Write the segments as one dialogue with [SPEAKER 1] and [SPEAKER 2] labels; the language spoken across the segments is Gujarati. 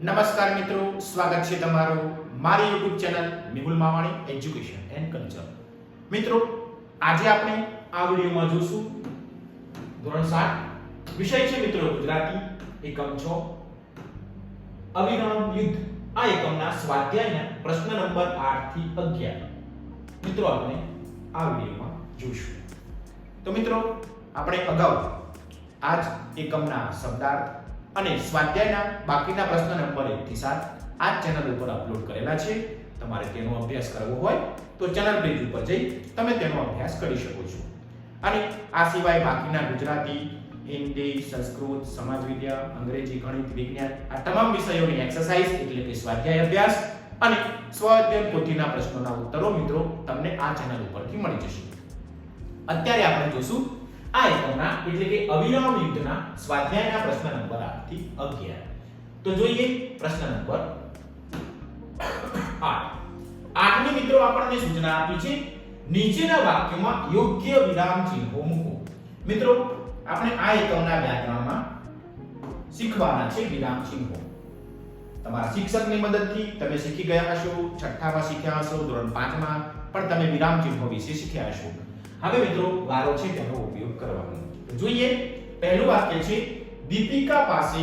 [SPEAKER 1] નમસ્કાર મિત્રો, સ્વાગત છે તમારું મારી YouTube channel Mehul Mavani education and culture મિત્રો, આજે આપણે આ વિડીયોમાં જોશું ધોરણ સાત. વિષય છે મિત્રો, ગુજરાતી એકમ 6 અવિરામ યુદ્ધ. આ એકમના સ્વાધ્યાયના પ્રશ્ન નંબર 8 થી 11 મિત્રો, આપણે આ વિડીયોમાં જોશું તો મિત્રો, આપણે અગાઉ આજ એકમના શબ્દાર્થ અને સ્વાધ્યાયના બાકીના પ્રશ્ન નંબર એકથી સાત આ ચેનલ ઉપર અપલોડ કરેલા છે. તમારે તેનો અભ્યાસ કરવો હોય તો ચેનલ પેજ ઉપર જઈ તમે તેનો અભ્યાસ કરી શકો છો. અને આ સિવાય બાકીના ગુજરાતી, હિન્દી, સંસ્કૃત સમાજ વિદ્યા અંગ્રેજી, ગણિત, વિજ્ઞાન આ તમામ વિષયોની એક્સરસાઇઝ એટલે કે સ્વાધ્યાય અભ્યાસ અને સ્વ અધ્યયન પોથીના પ્રશ્નોના ઉત્તરો મિત્રો તમને આ ચેનલ ઉપરથી મળી જશે. અત્યારે આપણે જોશું આ એકમના એટલે કે અવિરામ યુદ્ધના સ્વાધ્યાયના પ્રશ્ન નંબર 8 થી 11 તો જોઈએ પ્રશ્ન નંબર 8 આઠમી મિત્રો આપણને સૂચના આપી છે, નીચેના વાક્યમાં યોગ્ય વિરામ ચિહ્નો મૂકો. મિત્રો, આપણે આ એકમના વ્યાકરણમાં શીખવાના છે વિરામ ચિહ્નો. તમારા શિક્ષકની મદદથી તમે શીખી ગયા હશો, છઠ્ઠામાં શીખ્યા હશો, ધોરણ પાંચમાં, પણ તમે વિરામ ચિહ્નો વિશે શીખ્યા હશો. હવે મિત્રો, વારો છે તેનો ઉપયોગ કરવાનો. જોઈએ, પહેલું વાક્ય છે, દીપિકા પાસે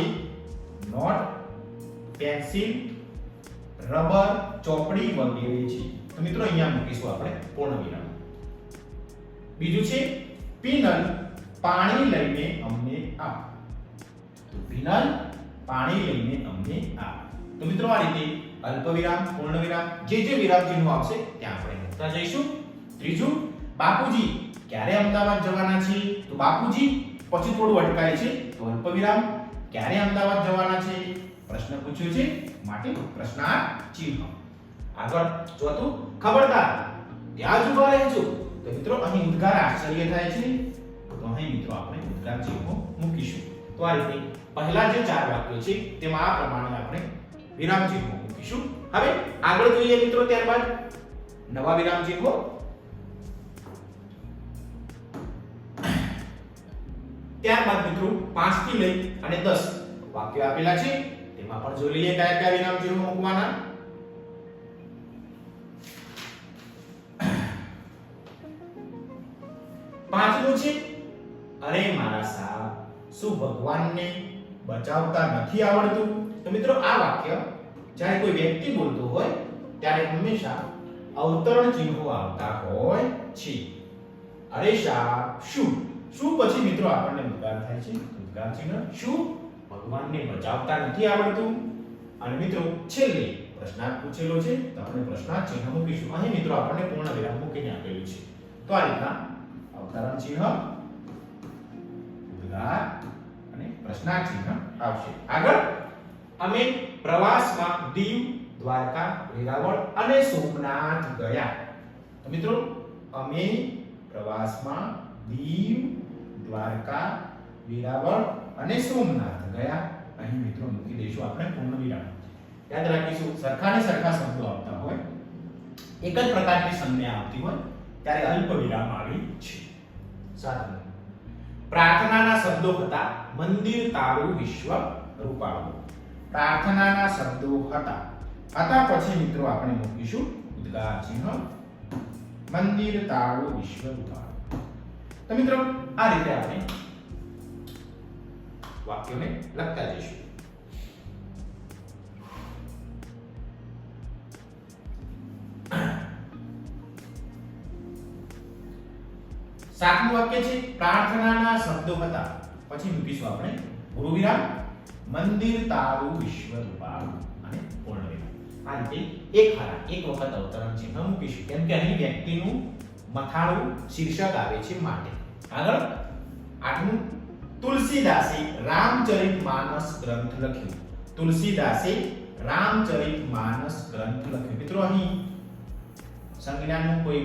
[SPEAKER 1] નોટ, પેન્સિલ, રબર, ચોપડી વગેરે છે. તો મિત્રો, અહીંયા મૂકીશું આપણે પૂર્ણ વિરામ બીજું છે, પીનલ પાણી લઈને અમને આપ. તો પીનલ પાણી લઈને અમને આપ. તો મિત્રો, આ રીતે અલ્પ વિરામ પૂર્ણ વિરામ જે જે વિરામ ચિહ્નો આવશે, ત્યાં આપણે જઈશું. ત્રીજું બાપુજી, ક્યારે અમદાવાદ જવાના છે? તો બાપુજી, પછી થોડું અટકાય છે. તો અલ્પ વિરામ ક્યારે અમદાવાદ જવાના છે? પ્રશ્ન પૂછ્યો છે. માટે પ્રશ્નાર્થ ચિહ્ન. આગળ ચોથું ખબરદાર, ત્યાં જ ઊભા રહેજો. તો મિત્રો, અહીં ઉદ્ગાર આશ્ચર્ય થાય છે. તો અહીં મિત્રો, આપણે ઉદ્ગાર ચિહ્નો મૂકીશું. તો આ રીતે, પહેલા જે ચાર વાક્યો છે, તેમાં આ પ્રમાણે આપણે વિરામ ચિહ્નો મૂકીશું. હવે આગળ જોઈએ મિત્રો, ત્યારબાદ. નવા વિરામ ચિહ્નો. ત્યારબાદ મિત્રો 5 થી લઈ અને 10 વાક્યો આપેલા છે. તેમાં પણ જોઈ લઈએ કયા કયા વિરામ મૂકવાના. પાંચમું છે, અરે મારા સાહેબ, શું ભગવાનને બચાવતા નથી આવડતું? તો મિત્રો આ વાક્ય જ્યારે કોઈ વ્યક્તિ બોલતો હોય, ત્યારે હંમેશા અવતરણ ચિહ્નો આવતા હોય છે. અરે સાહેબ, શું? શું પછી મિત્રો આપણને ઉદ્ગાર થાય છે? ઉદ્ગાર ચિહ્ન શું? ભગવાનને બચાવતા નથી આવડતું. અને મિત્રો, છેલ્લે પ્રશ્નાર્થ પૂછેલો છે. તો આપણે પ્રશ્નાર્થ ચિહ્ન મૂકીશું. અહીં મિત્રો આપણને પૂર્ણ વિરામ મૂકીને આપેલું છે. તો આ રીતના અવતરણ ચિહ્ન, ઉદ્ગાર અને પ્રશ્નાર્થ ચિહ્ન આવશે. આગળ અમે પ્રવાસમાં દીવ, દ્વારકા, વેરાવળ અને સોમનાથ ગયા. તો મિત્રો, અમે પ્રવાસમાં દીવ દ્વારકા, વેરાવળ અને સોમનાથ ગયા. અહીં મિત્રો મૂકી દઈશું આપણે પૂર્ણ વિરામ યાદ રાખીશું સરખા ને સરખા શબ્દો આવતા હોય, એક જ પ્રકારની સંજ્ઞા આવતી હોય, ત્યારે અલ્પ વિરામ આવી છે. સાતમું પ્રાર્થનાના શબ્દો હતા, મંદિર તારું વિશ્વ, રૂપાળું. પ્રાર્થનાના શબ્દો હતા. હતા પછી મિત્રો આપણે મૂકીશું ઉદ્ગાર ચિહ્ન મંદિર તારું વિશ્વ, રૂપાળું. તો મિત્રો, આ રીતે આપણે વાક્યોને લખતા જઈશું. સાતમું વાક્ય છે, પ્રાર્થનાના શબ્દો હતા. પછી મૂકીશું આપણે. ગુરુ વિરામ મંદિર તારું વિશ્વ રૂપાળું અને પૂર્ણ વિરામ આ રીતે એક હારા, એક વખત અવતરણ ચિહ્ન મૂકીશું. કેમ કે અહીં વ્યક્તિનું મથાળું શીર્ષક આવે છે માટે. આગળ આઠમું તુલસીદાસે રામચરિત માનસ ગ્રંથ લખ્યું. તુલસીદાસે રામચરિત માનસ ગ્રંથ લખ્યું. મિત્રો અહીં સંજ્ઞાનું કોઈ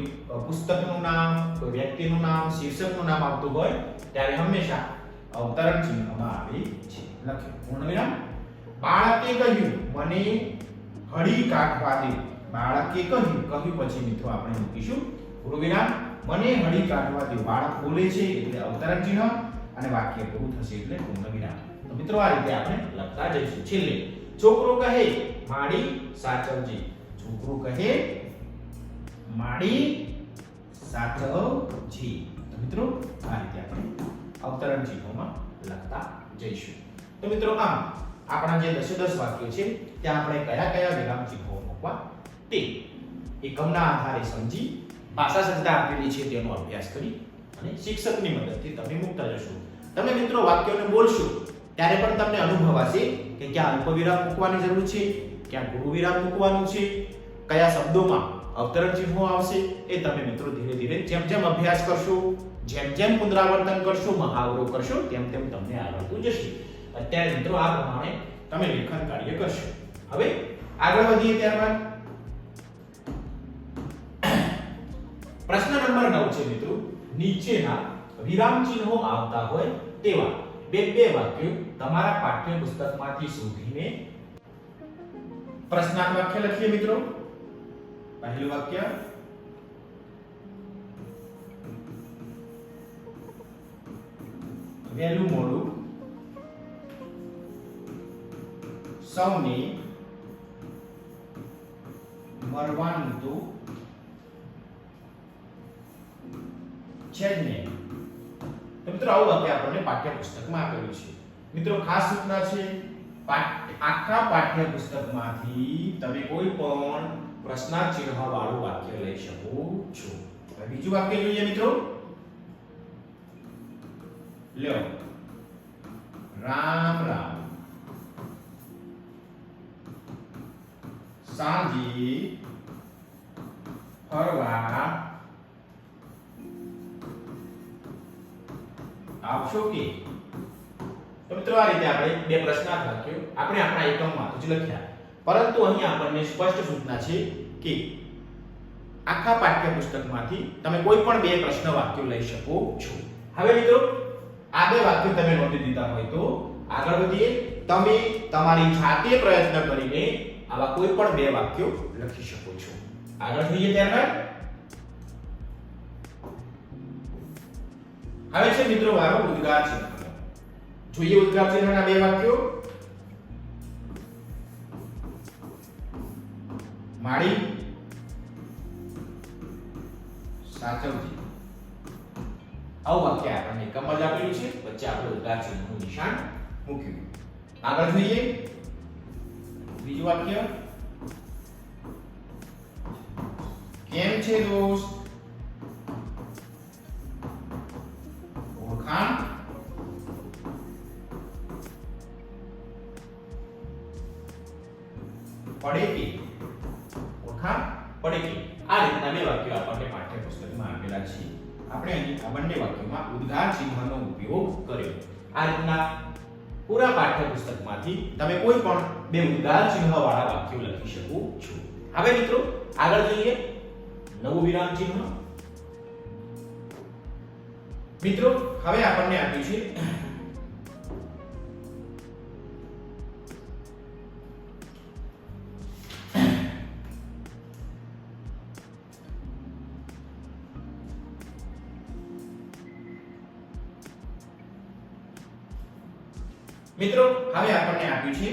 [SPEAKER 1] પુસ્તકનું નામ, કોઈ વ્યક્તિનું નામ, શીર્ષકનું નામ આવતું હોય, ત્યારે હંમેશા અવતરણ ચિહ્નમાં આવે છે. લખ્યું. પૂર્ણ વિરામ બાળકે કહ્યું, મને હળી કાઢવા દે. બાળકે કહ્યું. કહ્યું પછી મિત્રો આપણે મૂકીશું. પૂર્ણ વિરામ મને હળી કાઢવા દે બાળક બોલે છે એટલે અવતરણ ચિહ્ન અને વાક્ય પૂરું થશે એટલે પૂર્ણ વિરામ તો મિત્રો, આ રીતે આપણે લખતા જઈશું. છેલ્લે, છોકરો કહે, માડી સાચવજે. છોકરો કહે, માડી સાચવજે. તો મિત્રો, આ રીતે આપણે અવતરણ ચિહ્નોમાં લખતા જઈશું. તો મિત્રો, આમ આપણા જે દસે દસ વાક્યો છે, ત્યાં આપણે કયા કયા વિરામ ચિહ્નો મૂકવા? તે એકમના આધારે સમજી ભાષા સંસ્થા આપેલી છે તેનો અભ્યાસ કરી અને શિક્ષકની મદદથી તમે મૂકતા જશો તમે મિત્રો વાક્યોને બોલશો, ત્યારે પણ તમને અનુભવાશે કે ક્યાં અલ્પવિરામ મૂકવાની જરૂર છે, ક્યાં ગુરુ વિરામ મૂકવાનું છે, કયા શબ્દોમાં અવતરણ ચિહ્નો આવશે, એ તમે મિત્રો ધીરે ધીરે જેમ જેમ અભ્યાસ કરશો, જેમ જેમ પુનરાવર્તન કરશો, મહાવરો કરશો, તેમ તેમ તમને આવડતું જશે અત્યારે મિત્રો આ પ્રમાણે તમે લેખન કાર્ય કરશો. હવે આગળ વધીએ ત્યારબાદ. પ્રશ્ન નંબર 9 છે મિત્રો. નીચેના વિરામ ચિહ્નો આવતા હોય તેવા બે બે વાક્યો તમારા પાઠ્યપુસ્તકમાંથી શોધીને પ્રશ્નાર્થ વાક્ય લખીએ મિત્રો. પહેલું વાક્ય. વહેલું મોડું. સૌને મરવાનું તો છે જ નહીં. તો મિત્રો, આવું વાક્ય આપણને પાઠ્યપુસ્તકમાં આપેલું છે. મિત્રો, ખાસ સૂચના છે આખા પાઠ્યપુસ્તકમાંથી તમે કોઈ પણ પ્રશ્નાર્થ વાળું વાક્ય લઈ શકો છો. બીજું વાક્ય જોઈએ મિત્રો. લ્યો. રામ રામ. સાંજે ફરવા આપશો કે? તો મિત્રો આ રીતે આપણે બે પ્રશ્નાર્થ વાક્યો આપણે આપણા એકમમાં જ લખ્યા. પરંતુ અહીં આપણને સ્પષ્ટ સૂચના છે કે આખા પાઠ્યપુસ્તકમાંથી તમે કોઈ પણ બે પ્રશ્ન વાક્યો લઈ શકો છો. હવે મિત્રો, આ બે વાક્યો તમે નોંધી દીધા હોય તો આગળ વધીએ. તમે તમારી જાતે પ્રયત્ન કરીને આવા કોઈ પણ બે વાક્યો લખી શકો છો. આગળ જોઈએ ત્યારબાદ. હવે છે મિત્રો વારો ઉદ્ગાર ચિહ્ન જોઈએ ઉદ્ગાર ચિહ્નના બે વાક્યો. માળી. સાચવજી. આવું વાક્ય આપણને એકમ જ આપેલું છે. વચ્ચે આપણે ઉદ્ગાર ચિહ્નનું નિશાન મૂક્યું. આગળ જોઈએ. બીજું વાક્ય. કેમ છે દોસ્ત? ઓળખાણ પડેકી. ઓળખાણ પડે આ રીતના બે વાક્યો આપણને પાઠ્યપુસ્તકમાં આપેલા છે. આપણે અહીં આ બંને વાક્યોમાં ઉદ્ગાર ચિહ્નનો ઉપયોગ કર્યો. આ રીતના પૂરા પાઠ્યપુસ્તકમાંથી તમે કોઈ પણ બે ઉદ્ગાર ચિહ્ન વાળા વાક્યો લખી શકો છો. હવે મિત્રો, આગળ જોઈએ. નવું વિરામ ચિહ્ન. મિત્રો, હવે આપણને આપ્યું છે. મિત્રો, હવે આપણને આપ્યું છે.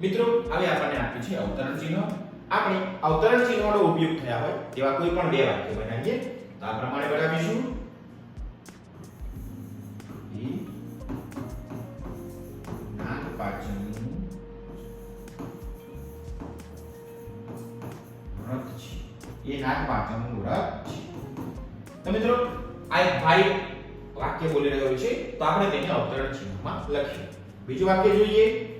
[SPEAKER 1] મિત્રો, હવે આપણને આપ્યું છે અવતરણ ચિહ્નો આપણે અવતરણ ચિહ્નોનો ઉપયોગ થયા હોય તેવા કોઈ પણ બે વાક્યો બનાવીએ. આ પ્રમાણે બનાવીશું. એ વ્રત છે. વ્રત આ ભાઈ વાક્ય બોલી રહ્યો છે, તો આપણે તેને અવતરણ ચિહ્નમાં લખીએ. બીજું વાક્ય જોઈએ.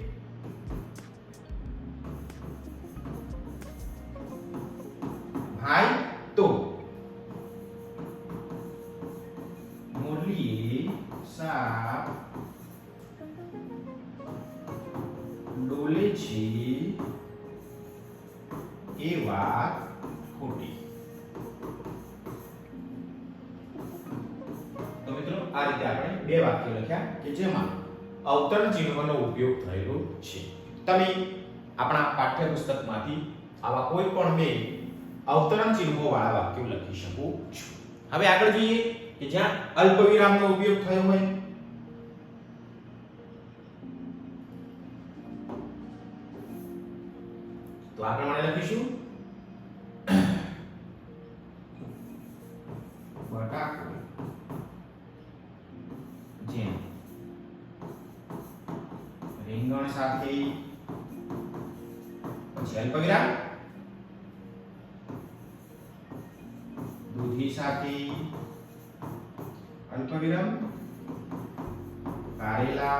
[SPEAKER 1] અવતરણ ચિહ્નનો ઉપયોગ થયેલો છે. તમે આપણા પાઠ્યપુસ્તકમાંથી આવા કોઈ પણ બે અવતરણ ચિહ્નો વાળા વાક્યો લખી શકો છો. હવે આગળ જોઈએ કે જ્યાં અલ્પવિરામનો ઉપયોગ થયો હોય. તો આ પ્રમાણે લખી દૂધી અલ્પવિરામ કારેલા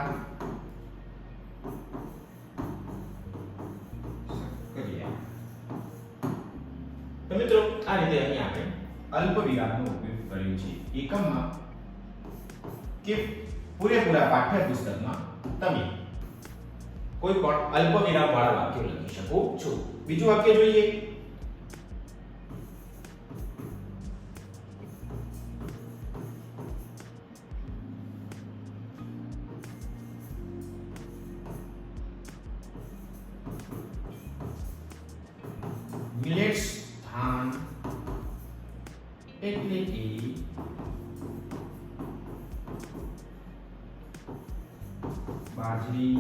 [SPEAKER 1] તો મિત્રો આ રીતે અહીં આપણે અલ્પવિરામનો ઉપયોગ કર્યો છે. એકમમાં કે પૂરેપૂરા પાઠ્યપુસ્તકમાં તમે કોઈ પણ અલ્પવિરામ વાળા વાક્યો લખી શકો છો. બીજું વાક્ય જોઈએ. એટલે કે બાજરી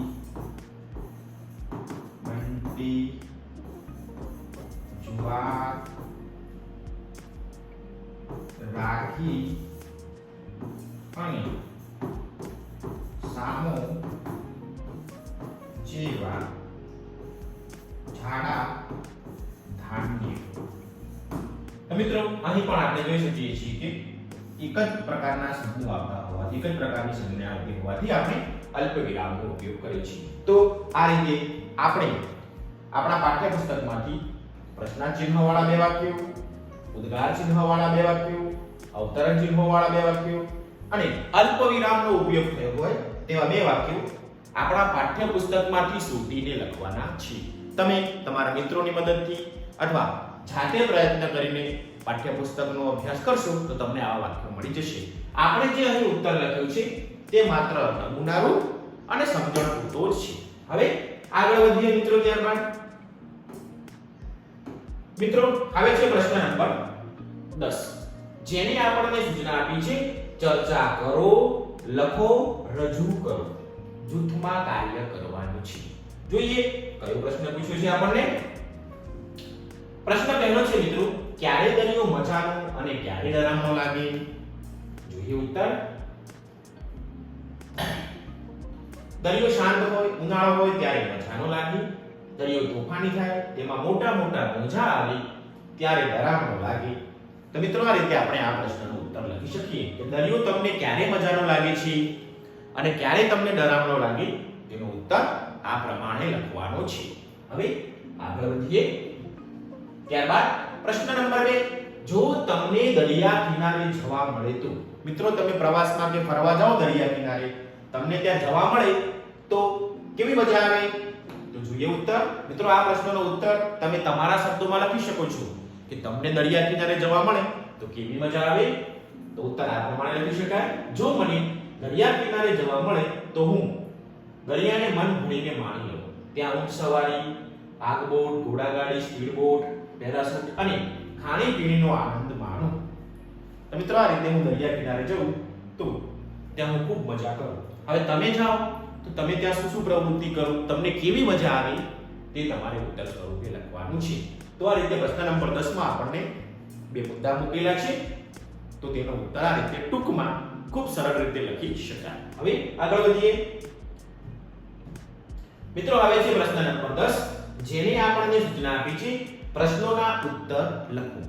[SPEAKER 1] મિત્રો, અહીં પણ આપણે જોઈ શકીએ છીએ કે એક જ પ્રકારના શબ્દો આવતા હોવાથી, એક જ પ્રકારની સંજ્ઞા આવતી હોવાથી આપણે અલ્પ વિરામનો ઉપયોગ કરીએ છીએ. તો આ રીતે આપણે આપણા પાઠ્યપુસ્તકમાંથી પ્રશ્નાર્થ ચિહ્નવાળા બે વાક્યો, ઉદ્ગાર ચિહ્નવાળા બે વાક્યો, અવતરણ ચિહ્નોવાળા બે વાક્યો અને અલ્પ વિરામનો ઉપયોગ થયો હોય તેવા બે વાક્યો આપણા પાઠ્યપુસ્તકમાંથી સૂટીને લખવાના છે તમે તમારા મિત્રોની મદદથી અથવા જાતે પ્રયત્ન કરીને પાઠ્યપુસ્તકનો અભ્યાસ કરશો તો તમને આવા વાક્યો મળી જશે. આપણે જે અહીં ઉત્તર લખ્યું છે, તે માત્ર નમૂનારૂપ અને સમજણ પૂરતો જ છે. હવે આગળ વધીએ મિત્રો ત્યારબાદ. મિત્રો, આવે છે પ્રશ્ન નંબર 10 જેની આપણને સૂચના આપી છે, ચર્ચા કરો, લખો, રજૂ કરો. જૂથમાં કાર્ય કરવાનું છે. જોઈએ, કયો પ્રશ્ન પૂછ્યો છે આપણને? પ્રશ્ન પહેલો છે, મિત્રો, ક્યારે દરિયો મજાનો અને ક્યારે ડરામણો લાગે? જોઈએ ઉત્તર. દરિયો શાંત હોય, ઉનાળો હોય, ત્યારે મજાનો લાગે. દરિયો તોફાની થાય, તેમાં મોટા મોટા મોજા આવે, ત્યારે ડરામણો લાગે. તો મિત્રો, આ રીતે આપણે આ પ્રશ્નનો ઉત્તર લખી શકીએ. કે દરિયો તમને ક્યારે મજાનો લાગે છે અને ક્યારે તમને ડરામણો લાગે? તેનો ઉત્તર આ પ્રમાણે લખવાનો છે. હવે આગળ વધીએ. ત્યારબાદ પ્રશ્ન નંબર 2 જો તમને દરિયા કિનારે જવા મળે તો, મિત્રો તમે પ્રવાસમાં કે ફરવા જાઓ દરિયા કિનારે, તમને ત્યાં જવા મળે તો કેવી મજા આવે? તો જોઈએ ઉત્તર. મિત્રો, આ પ્રશ્નનો ઉત્તર તમે તમારા શબ્દોમાં લખી શકો છો કે તમને દરિયા કિનારે જવા મળે તો કેવી મજા આવે? તો ઉત્તર આ પ્રમાણે લખી શકાય. જો મને દરિયા કિનારે જવા મળે તો હું દરિયાને મન ભૂલીને માણી લઉં. ત્યાં ઊંટ સવારી, આગબોટ, ઘોડાગાડી, સ્પીડબોટ પેરાશૂટ અને ખાણીપીણીનો આનંદ માણો. તો મિત્રો, આ રીતે હું દરિયા કિનારે જઉં, તો ત્યાં હું ખૂબ મજા કરું. હવે તમે જાઓ, તો તમે ત્યાં શું શું પ્રવૃત્તિ કરો, તમને કેવી મજા આવી, તે તમારે ઉત્તર સ્વરૂપે લખવાનું છે. તો આ રીતે પ્રશ્ન નંબર 10 માં આપણને બે મુદ્દા મૂકેલા છે. તો તેનો ઉત્તર આ રીતે ટૂંકમાં ખૂબ સરળ રીતે લખી શકાય. હવે આગળ વધીએ. મિત્રો હવે છે પ્રશ્ન નંબર 10 જેને આપણને સૂચના આપી છે પ્રશ્નોના ઉત્તર લખો.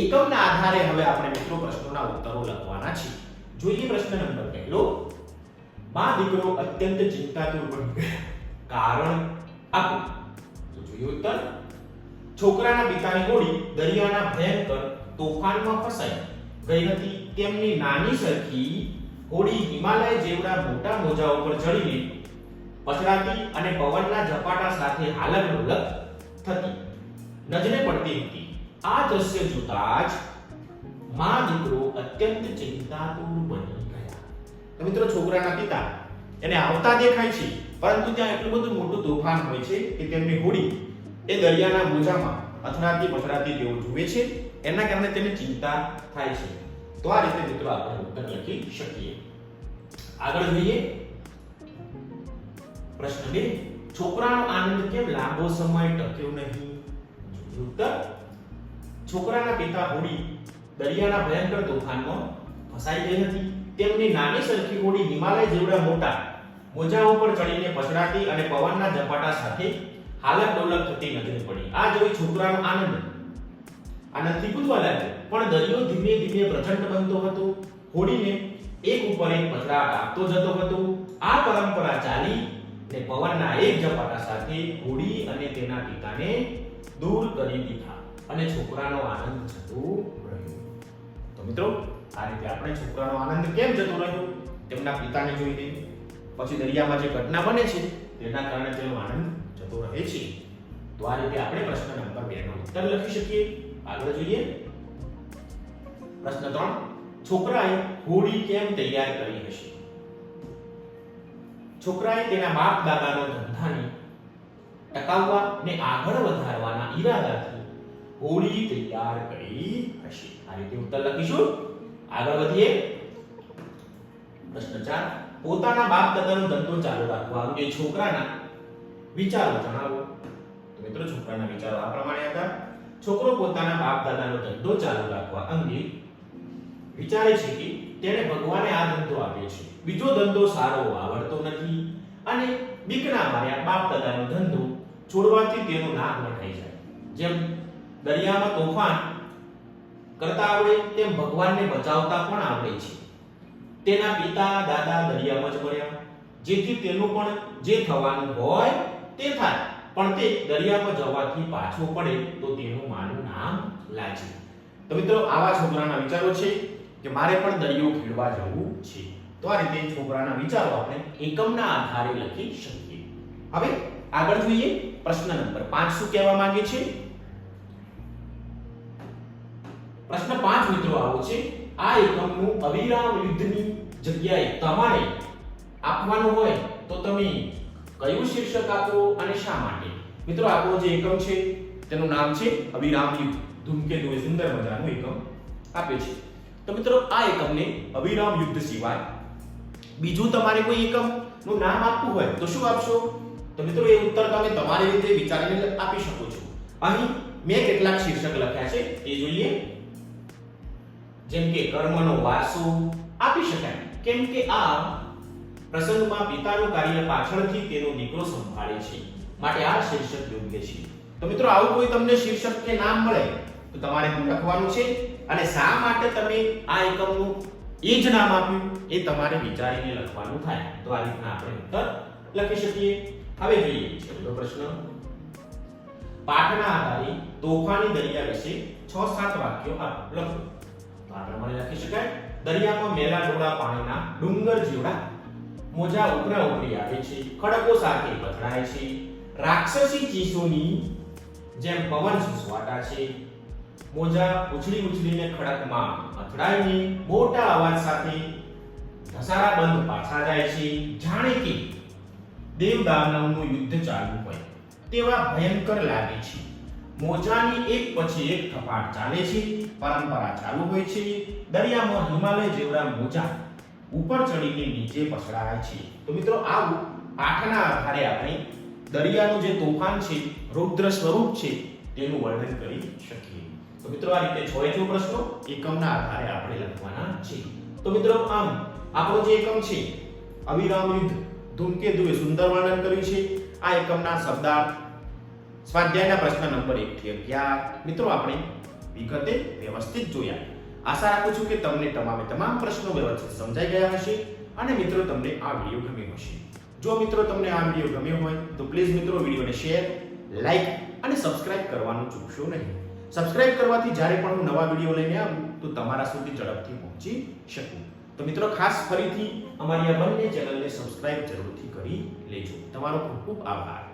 [SPEAKER 1] એકમના આધારે હવે આપણે મિત્રો પ્રશ્નોના ઉત્તરો લખવાના છે જોઈએ પ્રશ્ન નંબર પહેલો. મા દીકરો અત્યંત ચિંતાતુર બની કારણ આપો. તો જોઈએ ઉત્તર. છોકરાના પિતાની હોડી દરિયાના ભયંકર તોફાનમાં ફસાઈ ગઈ હતી. તેમની નાની સરખી હોડી હિમાલય જેવડા મોટા મોજા ઉપર ચડીને પછડાતી અને પવનના ઝપાટા સાથે હાલક ડોલક થતી. નજરે પડતી હતી. આ દ્રશ્ય જોતા જ મા દીકરો અત્યંત ચિંતાતુર બની ગયા. મિત્રો છોકરાના પિતા એને આવતા દેખાય છે, પરંતુ ત્યાં એટલું બધું મોટું તોફાન હોય છે કે તેમની હોડી એ દરિયાના મોજામાં અથડાતી પછડાતી તેઓ જુએ છે. એના કારણે તેને ચિંતા થાય છે. તો આ રીતે મિત્રો આપણે ઉત્તર લખી શકીએ. આગળ જોઈએ. પ્રશ્ન બે. છોકરાનો આનંદ કેમ લાંબો સમય ટક્યો નહીં? ઉત્તર છોકરાના પિતા હોડી દરિયાના ભયંકર તોફાનમાં ફસાઈ ગઈ હતી. તેમની નાની સરખી હોડી હિમાલય જેવડા મોટા મોજા ઉપર ચડીને પછડાતી અને પવનના ઝપાટા સાથે હાલત ડોલક થતી નજરે પડી. આ જોઈ છોકરાનો આનંદ આનંદથી કૂદવા લાગ્યો. પણ દરિયો ધીમે ધીમે પ્રચંડ બનતો હતો. હોડીને એક ઉપર એક પછડાટ આપતો જતો હતો. આ પરંપરા ચાલી ને પવનના એક ઝપાટા સાથે હોડી અને તેના પિતાને દૂર કરી દીધા અને છોકરાનો આનંદ જતો રહ્યો. તો મિત્રો, આ રીતે આપણે છોકરાનો આનંદ કેમ જતો રહ્યો? તેમના પિતાને જોઈ જોઈને પછી દરિયામાં જે ઘટના બને છે, તેના કારણે તેનો આનંદ જતો રહે છે. તો આ રીતે આપણે પ્રશ્ન નંબર 2 નો ઉત્તર લખી શકીએ. આગળ જોઈએ. પ્રશ્ન 3 છોકરાએ હોળી કેમ તૈયાર કરી હશે? છોકરાએ તેના બાપ દાદાનો ધંધાને ટકાવવા ને આગળ વધારવાના ઈરાદાથી હોળી તૈયાર કરી હશે. આ રીતે ઉત્તર લખીશું. આગળ વધીએ. પ્રશ્ન 4 પોતાના બાપ દાદાનો ધંધો ચાલુ રાખવા અંગે છોકરાના વિચારો જણાવો. તો મિત્રો, છોકરાના વિચારો આ પ્રમાણે હતા. છોકરો પોતાના બાપ દાદાનો ધંધો ચાલુ રાખવા અંગે વિચારે છે કે તેણે ભગવાને આ ધંધો આપ્યો છે. બીજો ધંધો સારો આવડતો નથી અને બીકના માર્યા બાપ દાદાનો ધંધો છોડવાથી તેનું નામ લખાઈ જાય. જેમ દરિયામાં તોફાન કરતા આવડે, તેમ ભગવાનને બચાવતા પણ આવડે છે. તેના પિતા, દાદા દરિયામાં જ મળ્યા જેથી તેનું પણ જે થવાનું હોય તે થાય. પણ તે દરિયામાં જવાથી પાછો પડે તો તેનું માનું નામ લાજે. તો મિત્રો, આવા છોકરાના વિચારો છે કે મારે પણ દરિયો ખેડવા જવું છે. તો આ રીતે છોકરાના વિચારો આપણે એકમના આધારે લખી શકીએ. હવે આગળ જોઈએ. પ્રશ્ન નંબર પાંચ શું કહેવા માંગે છે? પ્રશ્ન પાંચ મિત્રો આવો છે. આ એકમનું અવિરામ યુદ્ધની જગ્યાએ તમારે આપવાનું હોય તો તમે કયું શીર્ષક આપો અને શા માટે? મિત્રો આપણો જે એકમ છે, તેનું નામ છે અવિરામ યુદ્ધ. ધૂમકેતુએ સુંદર મજાનું એકમ આપે છે. તો મિત્રો, આ એકમને અવિરામ યુદ્ધ સિવાય બીજું તમારે કોઈ એકમનું નામ આપવું હોય તો શું આપશો? તો મિત્રો, એ ઉત્તર તમે તમારી રીતે વિચારીને આપી શકો છો. અહીં મેં કેટલાક શીર્ષક લખ્યા છે, એ જોઈએ. જેમ કે, કર્મનો વારસો આપી શકાય. કેમ કે આ પ્રસંગમાં પિતાનું કાર્ય પાછળથી તેનો દીકરો સંભાળે છે. માટે આ શીર્ષક યોગ્ય છે. તો મિત્રો, આવું કોઈ તમને શીર્ષક કે નામ મળે, તો તમારે લખવાનું છે. અને શા માટે તમે આ એકમનું એ જ નામ આપ્યું, એ તમારે વિચારીને લખવાનું થાય. તો આ રીતના આપણે ઉત્તર લખી શકીએ. હવે જોઈએ છેલ્લો પ્રશ્ન. પાઠના આધારે તોફાની દરિયા વિશે 6-7 વાક્યો આપ લખો. તો આ પ્રમાણે લખી શકાય? દરિયામાં મેલા ડોળા પાણીના ડુંગર જેવડા મોજા ઉપરા ઉપરી આવે છે, ખડકો સાથે પથરાય છે, રાક્ષસી ચીસોની જેમ પવન સુસવાટા છે, મોજા ઉછળી ઉછળીને ખડકમાં અથડાઈને મોટા અવાજ સાથે ધસારા બંધ પાછા જાય છે. જાણે કે દેવ દાનવનું યુદ્ધ ચાલુ હોય, તેવા ભયંકર લાગે છે. મોજાની એક પછી એક થપાટ ચાલે છે, પરંપરા ચાલુ હોય છે. દરિયામાં હિમાલય જેવડા મોજા ઉપર ચડીને નીચે પછડાય છે. તો મિત્રો, આ પાઠના આધારે આપણે દરિયાનું જે તોફાન છે, રુદ્ર સ્વરૂપ છે, તેનું વર્ણન કરી શકીએ. તો મિત્રો, આ રીતે છ જો પ્રશ્નો એકમના આધારે આપણે લખવાના છે. તો મિત્રો, આમ આપણો જે એકમ છે, અવિરામ યુદ્ધ. ધૂમકેતુએ સુંદર વર્ણન કર્યું છે. આ એકમના શબ્દાર્થ સ્વાધ્યાયના પ્રશ્ન નંબર 1 થી 11 મિત્રો, આપણે વિગતે વ્યવસ્થિત જોયા. આશા રાખું છું કે તમને તમામે તમામ પ્રશ્નો વ્યવસ્થિત સમજાઈ ગયા હશે અને મિત્રો, તમને આ વીડિયો ગમ્યો હશે. જો મિત્રો, તમને આ વીડિયો ગમ્યો હોય, તો પ્લીઝ મિત્રો, વિડીયોને શેર, લાઈક અને સબસ્ક્રાઇબ કરવાનું ચૂકશો નહીં. સબસ્ક્રાઇબ કરવાથી જ્યારે પણ હું નવા વીડિયો લઈને આવું, તો તમારા સુધી ઝડપથી પહોંચી શકું. તો મિત્રો, ખાસ ફરીથી અમારી આ બંને ચેનલને સબસ્ક્રાઇબ જરૂરથી કરી લેજો. તમારો ખૂબ ખૂબ આભાર.